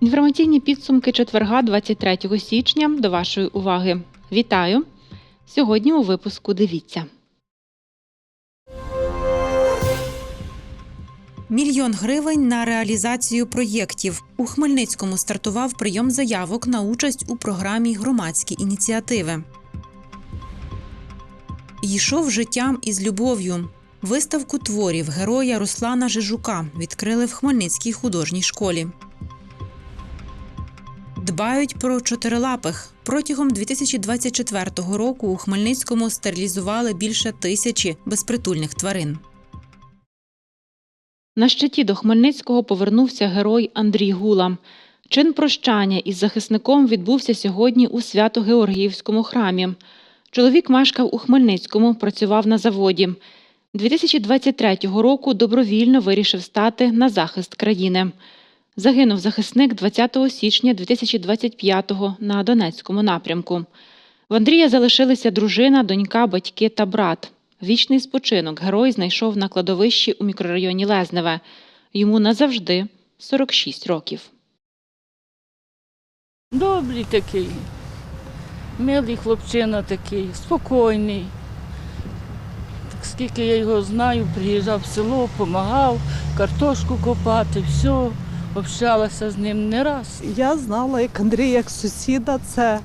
Інформаційні підсумки четверга 23 січня до вашої уваги. Вітаю! Сьогодні у випуску дивіться. Мільйон гривень на реалізацію проєктів. У Хмельницькому стартував прийом заявок на участь у програмі Громадські ініціативи. Йшов життям із любов'ю. Виставку творів героя Руслана Жижука відкрили в Хмельницькій художній школі. Дбають про чотирилапих. Протягом 2024 року у Хмельницькому стерилізували більше тисячі безпритульних тварин. На щиті до Хмельницького повернувся герой Андрій Гула. Чин прощання із захисником відбувся сьогодні у Свято-Георгіївському храмі. Чоловік мешкав у Хмельницькому, працював на заводі. 2023 року добровільно вирішив стати на захист країни. Загинув захисник 20 січня 2025-го на Донецькому напрямку. В Андрія залишилися дружина, донька, батьки та брат. Вічний спочинок герой знайшов на кладовищі у мікрорайоні Лезневе. Йому назавжди 46 років. Добрий такий, милий хлопчина такий, спокійний. Так скільки я його знаю, приїжджав в село, допомагав, картошку копати, все, общалася з ним не раз. Я знала, як Андрій, як сусіда, це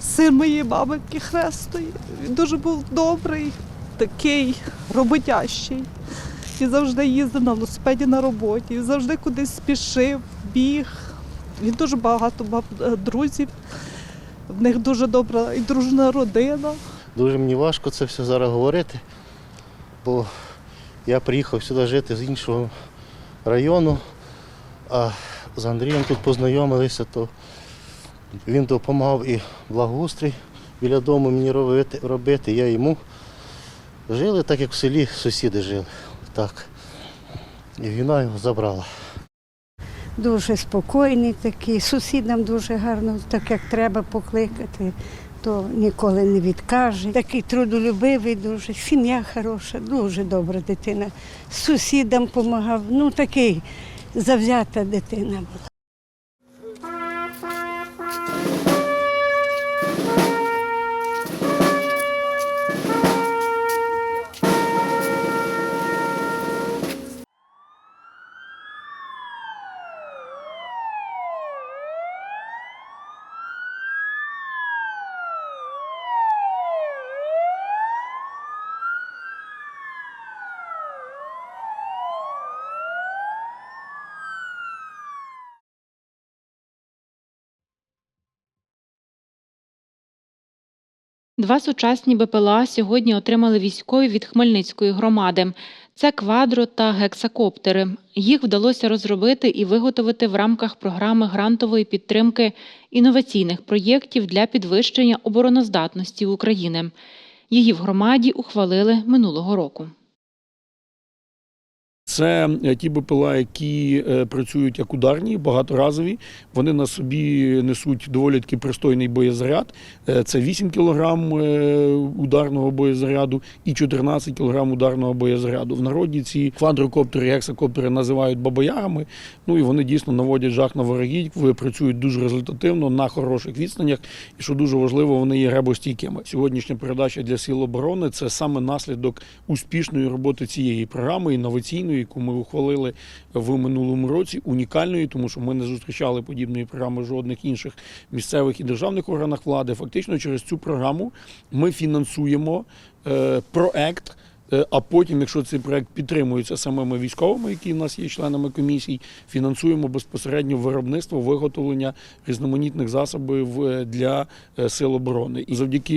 син моєї бабки Хрестої. Він дуже був добрий, такий роботящий. І завжди їздив на велосипеді на роботі, і завжди кудись спішив, біг. Він дуже багато мав е, друзів. В них дуже добра і дружна родина. Дуже мені важко це все зараз говорити, бо я приїхав сюди жити з іншого району, а з Андрієм тут познайомилися, то він допомагав і благоустрій біля дому мені робити, робити, я йому. Жили так, як в селі сусіди жили. Так. І війна його забрала. дуже спокійний такий, сусідам дуже гарно, так як треба покликати, то ніколи не відкаже. Такий трудолюбивий, дуже, сім'я хороша, дуже добра дитина. Сусідам допомагав, ну такий завзята дитина була. Два сучасні БПЛА сьогодні отримали військові від Хмельницької громади. Це квадро та гексакоптери. Їх вдалося розробити і виготовити в рамках програми грантової підтримки інноваційних проєктів для підвищення обороноздатності України. Її в громаді ухвалили минулого року. Це е, ті БПЛА, які е, працюють як ударні, багаторазові. Вони на собі несуть доволі таки пристойний боєзаряд. Е, Це 8 кг ударного боєзаряду і 14 кг ударного боєзаряду. В народі ці квадрокоптери, гексакоптери називають бабоярами. Ну і вони дійсно наводять жах на ворогів, працюють дуже результативно на хороших відстанях. І що дуже важливо, вони є гребостійкими. Сьогоднішня передача для сил оборони це саме наслідок успішної роботи цієї програми інноваційної, яку ми ухвалили в минулому році, унікальною, тому що ми не зустрічали подібної програми жодних інших місцевих і державних органах влади. Фактично, через цю програму ми фінансуємо е, проект. Е, А потім, якщо цей проект підтримується самими військовими, які в нас є членами комісій, фінансуємо безпосередньо виробництво виготовлення різноманітних засобів е, для е, сил оборони. І завдяки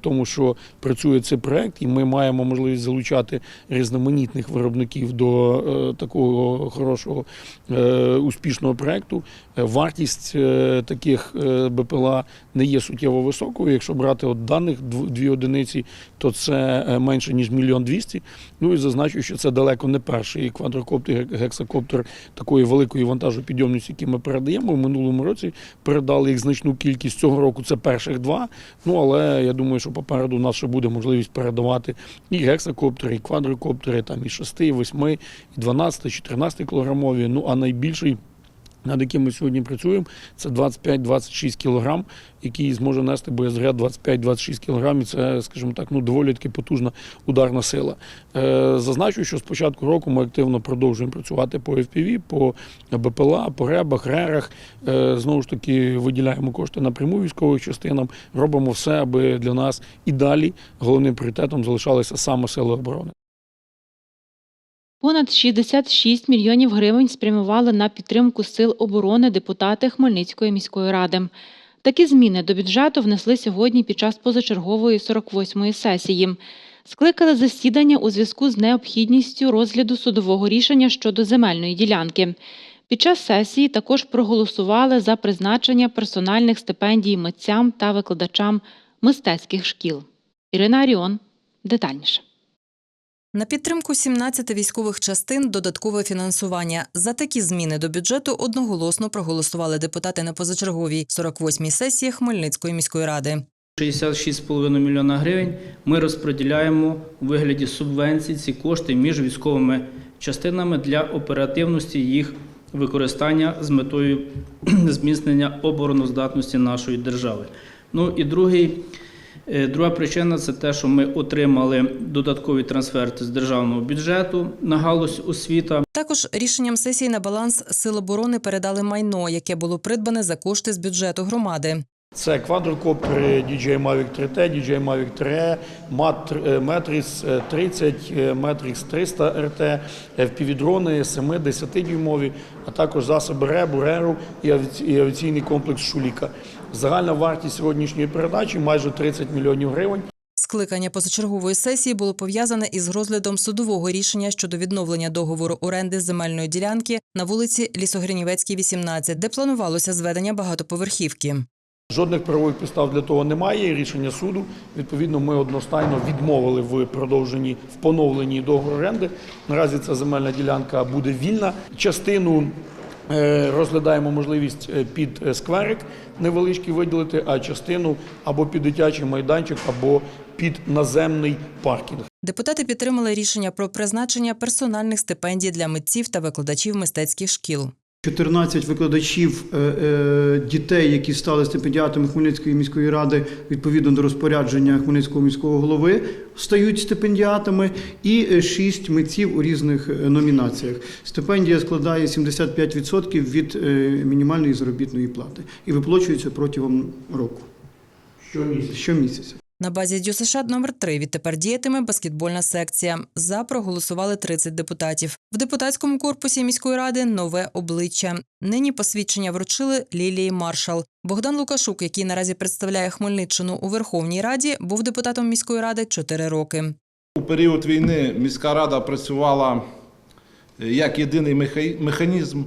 тому, що працює цей проект, і ми маємо можливість залучати різноманітних виробників до такого хорошого успішного проекту. Вартість таких БПЛА не є суттєво високою. Якщо брати от даних дв- дві одиниці, то це менше ніж ніж мільйон двісті. Ну і зазначу, що це далеко не перший квадрокоптер, гексакоптер такої великої вантажопідйомності, який ми передаємо. В минулому році передали їх значну кількість. Цього року це перших два. Ну але я думаю, що попереду у нас ще буде можливість передавати і гексакоптери, і квадрокоптери, там і 6, і 8, і 12, 14 кілограмові. Ну а найбільший. Над яким ми сьогодні працюємо, це 25-26 кілограм, який зможе нести боєзаряд 25-26 кілограм. І це, скажімо так, ну доволі таки потужна ударна сила. Е, зазначу, що з початку року ми активно продовжуємо працювати по FPV, по БПЛА, по ребах, рерах. Е, знову ж таки, виділяємо кошти напряму військовим частинам. Робимо все, аби для нас і далі головним пріоритетом залишалися саме сили оборони. Понад 66 мільйонів гривень спрямували на підтримку сил оборони депутати Хмельницької міської ради. Такі зміни до бюджету внесли сьогодні під час позачергової 48-ї сесії. Скликали засідання у зв'язку з необхідністю розгляду судового рішення щодо земельної ділянки. Під час сесії також проголосували за призначення персональних стипендій митцям та викладачам мистецьких шкіл. Ірина Аріон детальніше. На підтримку 17 військових частин додаткове фінансування. За такі зміни до бюджету одноголосно проголосували депутати на позачерговій 48-й сесії Хмельницької міської ради. 66,5 мільйона гривень ми розподіляємо у вигляді субвенцій ці кошти між військовими частинами для оперативності їх використання з метою зміцнення обороноздатності нашої держави. Ну і другий, друга причина це те, що ми отримали додаткові трансферти з державного бюджету на галузь освіта. Також рішенням сесії на баланс Сил оборони передали майно, яке було придбане за кошти з бюджету громади. Це квадрокоптери DJI Mavic 3T, DJI Mavic 3E, Mat- е, Matrix е, 30, е, Matrix 300 RT, FPV-дрони 7-10 дюймові, а також засоби РЕБу, РЕРу і авіаційний комплекс Шуліка. Загальна вартість сьогоднішньої передачі майже 30 мільйонів гривень. Скликання позачергової сесії було пов'язане із розглядом судового рішення щодо відновлення договору оренди земельної ділянки на вулиці Лісогринівецькій, 18, де планувалося зведення багатоповерхівки. Жодних правових підстав для того немає. Рішення суду. Відповідно, ми одностайно відмовили в продовженні в поновленні договору оренди. Наразі ця земельна ділянка буде вільна. Частину розглядаємо можливість е, під е, скверик невеличкий виділити, а частину або під дитячий майданчик, або під наземний паркінг. Депутати підтримали рішення про призначення персональних стипендій для митців та викладачів мистецьких шкіл. 14 викладачів е, е, дітей, які стали стипендіатами Хмельницької міської ради відповідно до розпорядження Хмельницького міського голови, стають стипендіатами, і 6 митців у різних е, номінаціях. Стипендія складає 75% від е, мінімальної заробітної плати і виплачується протягом року Щомісяця. щомісяця. На базі ДЮСШ номер 3 відтепер діятиме баскетбольна секція. За проголосували 30 депутатів. В депутатському корпусі міської ради нове обличчя. Нині посвідчення вручили Лілії Маршал. Богдан Лукашук, який наразі представляє Хмельниччину у Верховній Раді, був депутатом міської ради 4 роки. У період війни міська рада працювала е, як єдиний механізм.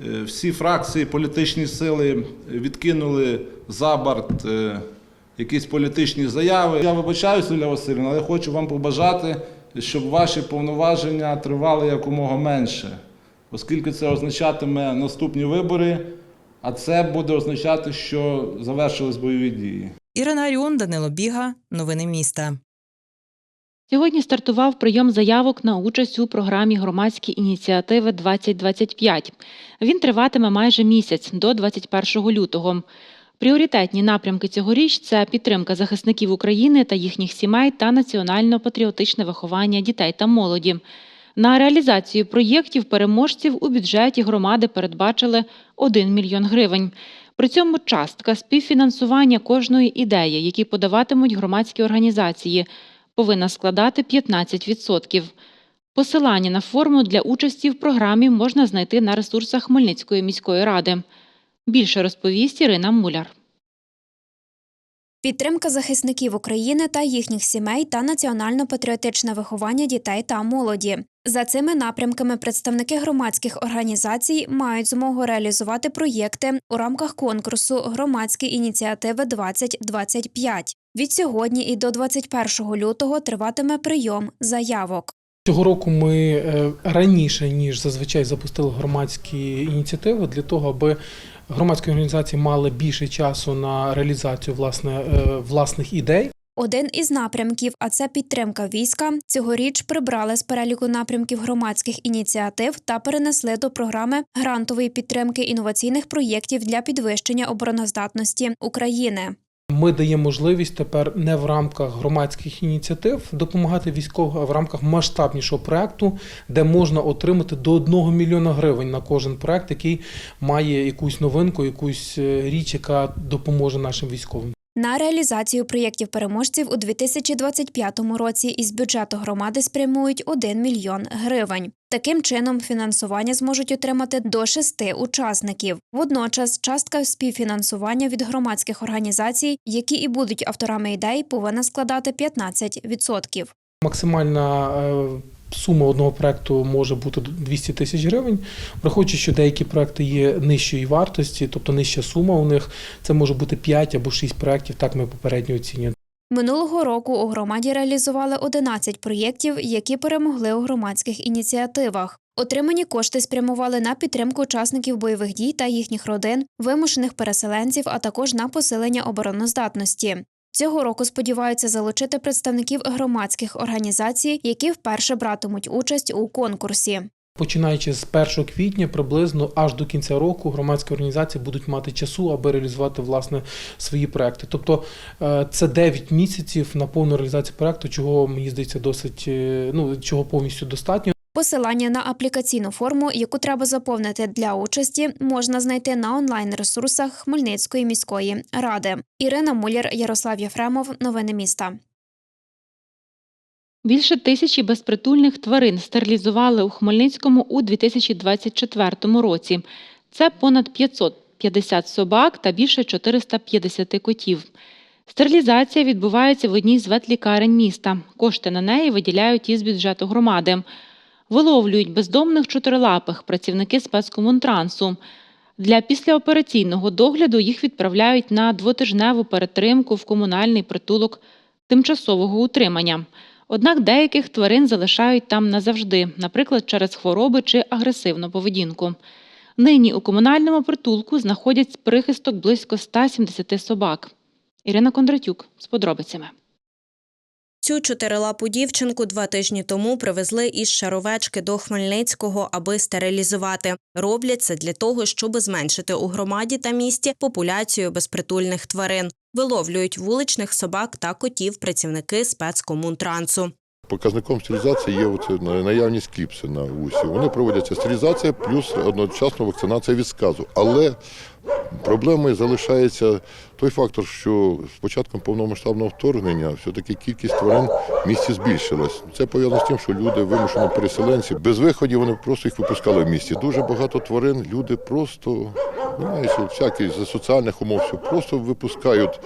Е, Всі фракції, політичні сили відкинули за борт е, якісь політичні заяви. Я вибачаюся, Юлія Васильівна, але хочу вам побажати, щоб ваші повноваження тривали якомога менше, оскільки це означатиме наступні вибори, а це буде означати, що завершились бойові дії. Ірина Аріон, Данило Біга. Новини міста. Сьогодні стартував прийом заявок на участь у програмі громадські ініціативи 2025. Він триватиме майже місяць до 21 лютого. Пріоритетні напрямки цьогоріч це підтримка захисників України та їхніх сімей та національно-патріотичне виховання дітей та молоді. На реалізацію проєктів переможців у бюджеті громади передбачили 1 мільйон гривень. При цьому частка співфінансування кожної ідеї, які подаватимуть громадські організації, повинна складати 15%. Посилання на форму для участі в програмі можна знайти на ресурсах Хмельницької міської ради. Більше розповість Ірина Муляр. Підтримка захисників України та їхніх сімей та національно-патріотичне виховання дітей та молоді. За цими напрямками представники громадських організацій мають змогу реалізувати проєкти у рамках конкурсу Громадські ініціативи 2025 Від сьогодні і до 21 лютого триватиме прийом заявок. Цього року ми е, раніше ніж зазвичай запустили громадські ініціативи для того, аби громадські організації мали більше часу на реалізацію власне е, власних ідей. Один із напрямків, а це підтримка війська, цьогоріч прибрали з переліку напрямків громадських ініціатив та перенесли до програми грантової підтримки інноваційних проєктів для підвищення обороноздатності України. Ми даємо можливість тепер не в рамках громадських ініціатив допомагати військовим, а в рамках масштабнішого проекту, де можна отримати до 1 мільйона гривень на кожен проект, який має якусь новинку, якусь е, річ, яка допоможе нашим військовим. На реалізацію проєктів переможців у 2025 році із бюджету громади спрямують 1 мільйон гривень. Таким чином, фінансування зможуть отримати до шести учасників. Водночас, частка співфінансування від громадських організацій, які і будуть авторами ідей, повинна складати 15%. Максимальна е, сума одного проекту може бути 200 тисяч гривень. Враховуючи, що деякі проекти є нижчої вартості, тобто нижча сума у них, це може бути 5 або 6 проектів, так ми попередньо оцінюємо. Минулого року у громаді реалізували 11 проєктів, які перемогли у громадських ініціативах. Отримані кошти спрямували на підтримку учасників бойових дій та їхніх родин, вимушених переселенців, а також на посилення обороноздатності. Цього року сподіваються залучити представників громадських організацій, які вперше братимуть участь у конкурсі. Починаючи з 1 квітня, приблизно аж до кінця року громадські організації будуть мати часу, аби реалізувати власне свої проекти. Тобто е, це 9 місяців на повну реалізацію проекту, чого мені здається досить е, ну чого повністю достатньо. Посилання на аплікаційну форму, яку треба заповнити для участі, можна знайти на онлайн-ресурсах Хмельницької міської ради. Ірина Муляр, Ярослав Єфремов. Новини міста. Більше тисячі безпритульних тварин стерилізували у Хмельницькому у 2024 році. Це понад 550 собак та більше 450 котів. Стерилізація відбувається в одній з ветлікарень міста. Кошти на неї виділяють із бюджету громади. Виловлюють бездомних чотирилапих працівники спецкомунтрансу. Для післяопераційного догляду їх відправляють на двотижневу перетримку в комунальний притулок тимчасового утримання. Однак деяких тварин залишають там назавжди, наприклад, через хвороби чи агресивну поведінку. Нині у комунальному притулку знаходять прихисток близько 170 собак. Ірина Кондратюк з подробицями. Цю чотирилапу дівчинку два тижні тому привезли із Шаровечки до Хмельницького, аби стерилізувати. Роблять це для того, щоб зменшити у громаді та місті популяцію безпритульних тварин. Виловлюють вуличних собак та котів працівники спецкомунтрансу. Показником стерилізації є наявність кліпси на вусі. Вони проводяться стерилізація плюс одночасно вакцинація від сказу. Але проблемою залишається той фактор, що з початком повномасштабного вторгнення все-таки кількість тварин в місті збільшилась. Це пов'язано з тим, що люди вимушені переселенці без виходів вони просто їх випускали в місті. Дуже багато тварин люди просто знаєте, всякі з соціальних умов все просто випускають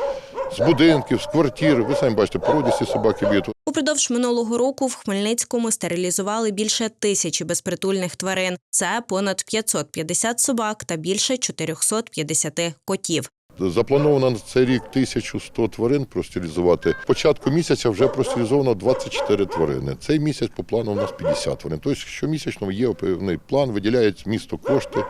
з будинків, з квартир. Ви самі бачите, породісті собаки б'ють. Упродовж минулого року в Хмельницькому стерилізували більше тисячі безпритульних тварин. Це понад 550 собак та більше 450 котів. Заплановано на цей рік 1100 тварин простерилізувати. Початку місяця вже простерилізовано 24 тварини. Цей місяць по плану у нас 50 тварин. Тобто щомісячно є певний план, виділяють місто кошти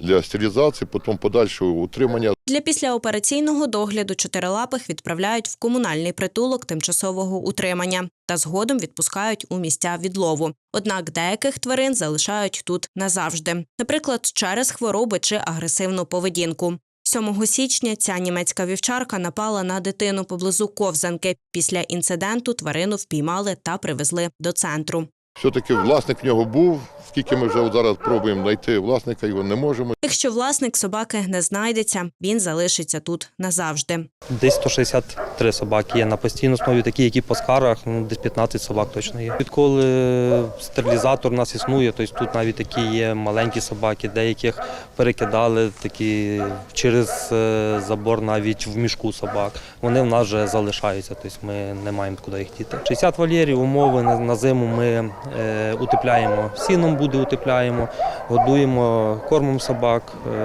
для стерилізації, потім подальшого утримання. Для післяопераційного догляду чотирилапих відправляють в комунальний притулок тимчасового утримання та згодом відпускають у місця відлову. Однак деяких тварин залишають тут назавжди, наприклад, через хвороби чи агресивну поведінку. 7 січня ця німецька вівчарка напала на дитину поблизу ковзанки. Після інциденту тварину впіймали та привезли до центру. Все-таки власник в нього був. Скільки ми вже зараз пробуємо знайти власника, його не можемо. Якщо власник собаки не знайдеться, він залишиться тут назавжди. Десь 163 собаки є на постійній основі, такі, які по скарах, ну, десь 15 собак точно є. Відколи стерилізатор у нас існує, тобто тут навіть такі є маленькі собаки, деяких перекидали такі через е, забор навіть в мішку собак. Вони в нас вже залишаються, тобто ми не маємо куди їх діти. 60 вольєрів, умови на, на зиму ми Е, Утепляємо сіном, буде утепляємо, годуємо кормом собак. Е,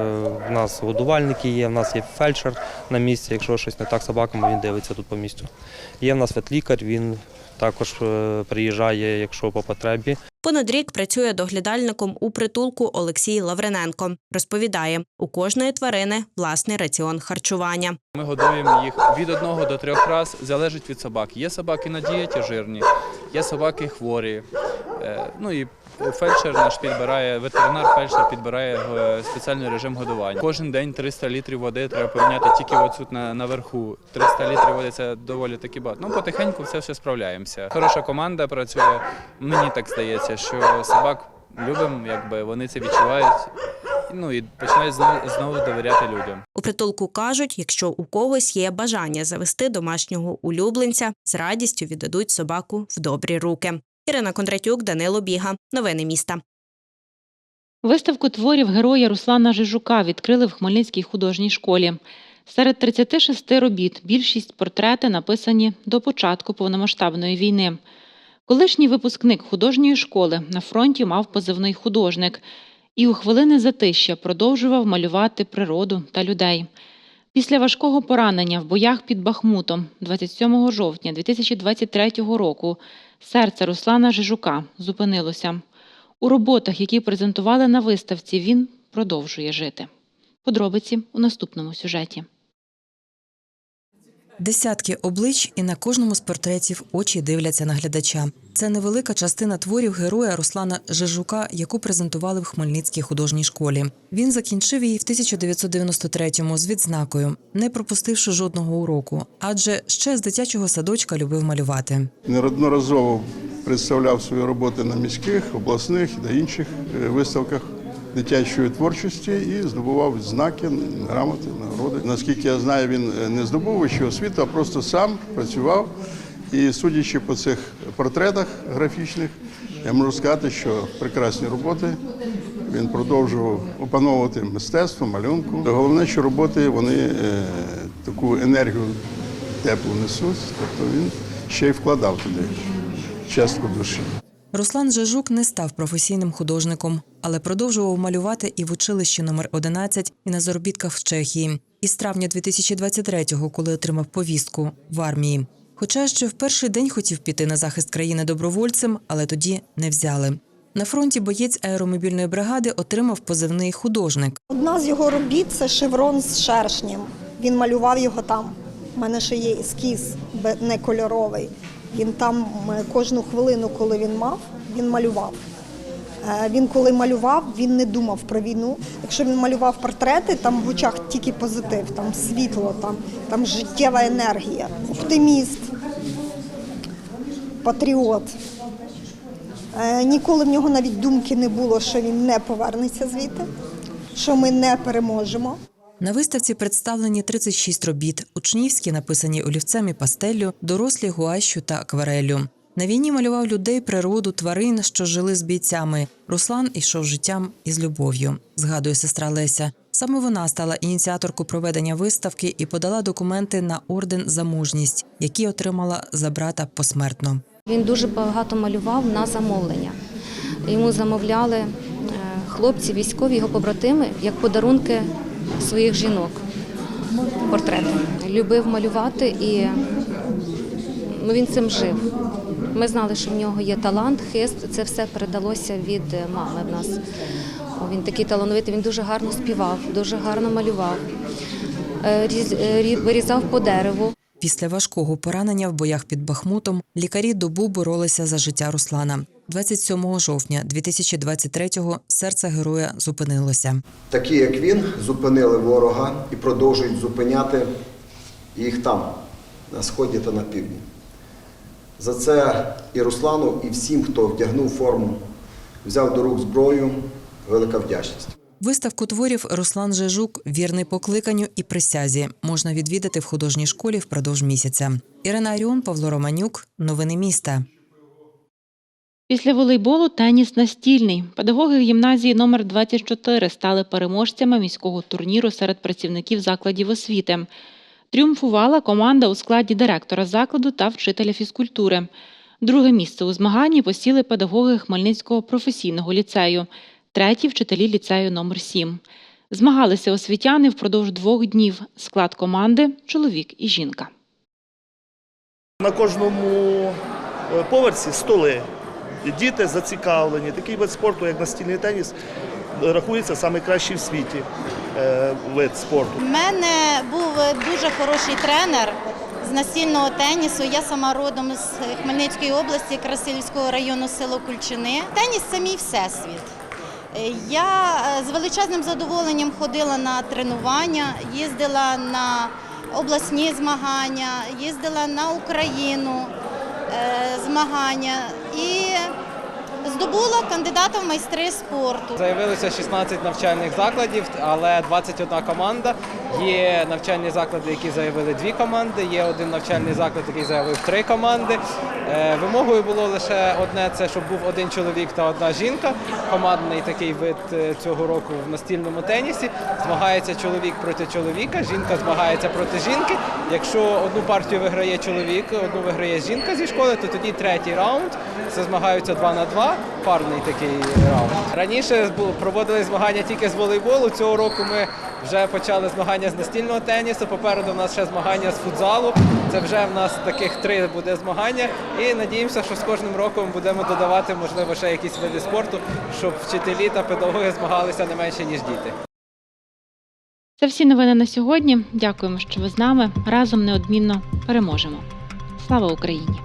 У нас годувальники є, в нас є фельдшер на місці. Якщо щось не так собаками, він дивиться тут по місцю. Є в нас ветлікар, він також е, приїжджає, якщо по потребі. Понад рік працює доглядальником у притулку Олексій Лаврененко. Розповідає, у кожної тварини власний раціон харчування. Ми годуємо їх від одного до трьох раз, залежить від собак. Є собаки на дієті жирні, є собаки хворі. Е, Ну і фельдшер наш підбирає, ветеринар фельдшер підбирає е, спеціальний режим годування. Кожен день 300 літрів води треба поміняти тільки от на, наверху. 300 літрів води це доволі таки багато. Ну потихеньку все все справляємося. Хороша команда працює. Мені так здається, що собак любимо, якби вони це відчувають. Ну і починають знову, знову довіряти людям. У притулку кажуть, якщо у когось є бажання завести домашнього улюбленця, з радістю віддадуть собаку в добрі руки. Ірина Кондратюк, Данило Біга. Новини міста. Виставку творів героя Руслана Жижука відкрили в Хмельницькій художній школі. Серед 36 робіт більшість портрети написані до початку повномасштабної війни. Колишній випускник художньої школи на фронті мав позивний художник і у хвилини затища продовжував малювати природу та людей. Після важкого поранення в боях під Бахмутом 27 жовтня 2023 року серце Руслана Жижука зупинилося. У роботах, які презентували на виставці, він продовжує жити. Подробиці у наступному сюжеті. Десятки облич, і на кожному з портретів очі дивляться на глядача. Це невелика частина творів героя Руслана Жижука, яку презентували в Хмельницькій художній школі. Він закінчив її в 1993-му з відзнакою, не пропустивши жодного уроку, адже ще з дитячого садочка любив малювати. Неодноразово представляв свої роботи на міських, обласних на інших е, виставках дитячої творчості і здобував знаки, грамоти, нагороди. Наскільки я знаю, він е, не здобув вищу освіту, а просто сам працював. І судячи по цих портретах графічних, я можу сказати, що прекрасні роботи. Він продовжував опановувати мистецтво, малюнку. Головне, що роботи вони е, таку енергію теплу несуть, тобто він ще й вкладав туди частку душі. Руслан Жижук не став професійним художником, але продовжував малювати і в училищі номер 11 і на заробітках в Чехії. Із травня 2023-го, коли отримав повістку в армії. Хоча ще в перший день хотів піти на захист країни добровольцем, але тоді не взяли. На фронті боєць аеромобільної бригади отримав позивний художник. Одна з його робіт це шеврон з шершнем. Він малював його там. У мене ще є ескіз не кольоровий. Він там кожну хвилину, коли він мав, він малював. Е, Він коли малював, він не думав про війну. Якщо він малював портрети, там в очах тільки позитив, там світло, там, там життєва енергія, оптиміст, патріот. Е, Ніколи в нього навіть думки не було, що він не повернеться звідти, що ми не переможемо. На виставці представлені 36 робіт: учнівські, написані олівцем і пастеллю, дорослі гуащу та аквареллю. На війні малював людей, природу, тварин, що жили з бійцями. Руслан ішов життям із любов'ю, згадує сестра Леся. Саме вона стала ініціаторкою проведення виставки і подала документи на орден за мужність, які отримала за брата посмертно. Він дуже багато малював на замовлення. Йому замовляли е, хлопці, військові, його побратими, як подарунки своїх жінок. Портрети. Любив малювати і ну, він цим жив. Ми знали, що в нього є талант, хист. Це все передалося від е, мами в нас. Він такий талановитий, він дуже гарно співав, дуже гарно малював, Е, е, рі- вирізав по дереву. Після важкого поранення в боях під Бахмутом лікарі добу боролися за життя Руслана. 27 жовтня 2023-го серце героя зупинилося. Такі, як він, зупинили ворога і продовжують зупиняти їх там, на сході та на півдні. За це і Руслану, і всім, хто вдягнув форму, взяв до рук зброю, велика вдячність. Виставку творів Руслан Жежук Вірний покликанню і присязі можна відвідати в художній школі впродовж місяця. Ірина Аріон, Павло Романюк. Новини міста. Після волейболу теніс настільний. Педагоги гімназії номер 24 стали переможцями міського турніру серед працівників закладів освіти. Тріумфувала команда у складі директора закладу та вчителя фізкультури. Друге місце у змаганні посіли педагоги Хмельницького професійного ліцею, треті вчителі ліцею номер 7 Змагалися освітяни впродовж двох днів. Склад команди чоловік і жінка. На кожному е, поверсі столи. Діти зацікавлені. Такий вид спорту, як настільний теніс, рахується найкращий в світі е, вид спорту. У мене був дуже хороший тренер з настільного тенісу. Я сама родом з Хмельницької області, Красилівського району село Кульчини. Теніс це мій всесвіт. Я е, з величезним задоволенням ходила на тренування, їздила на обласні змагання, їздила на Україну е, змагання і здобула кандидата в майстри спорту. Заявилося 16 навчальних закладів, але 21 команда. Є навчальні заклади, які заявили дві команди, є один навчальний заклад, який заявив три команди. Е, Вимогою було лише одне це, щоб був один чоловік та одна жінка. Командний такий вид е, цього року в настільному тенісі. Змагається чоловік проти чоловіка, жінка змагається проти жінки. Якщо одну партію виграє чоловік, одну виграє жінка зі школи, то тоді третій раунд. Це змагаються два на два, парний такий раунд. Раніше проводили змагання тільки з волейболу. Цього року ми вже почали змагання з настільного тенісу. Попереду в нас ще змагання з футзалу. Це вже в нас таких три буде змагання. І надіємося, що з кожним роком будемо додавати, можливо, ще якісь види спорту, щоб вчителі та педагоги змагалися не менше ніж діти. Це всі новини на сьогодні. Дякуємо, що ви з нами. Разом неодмінно переможемо. Слава Україні!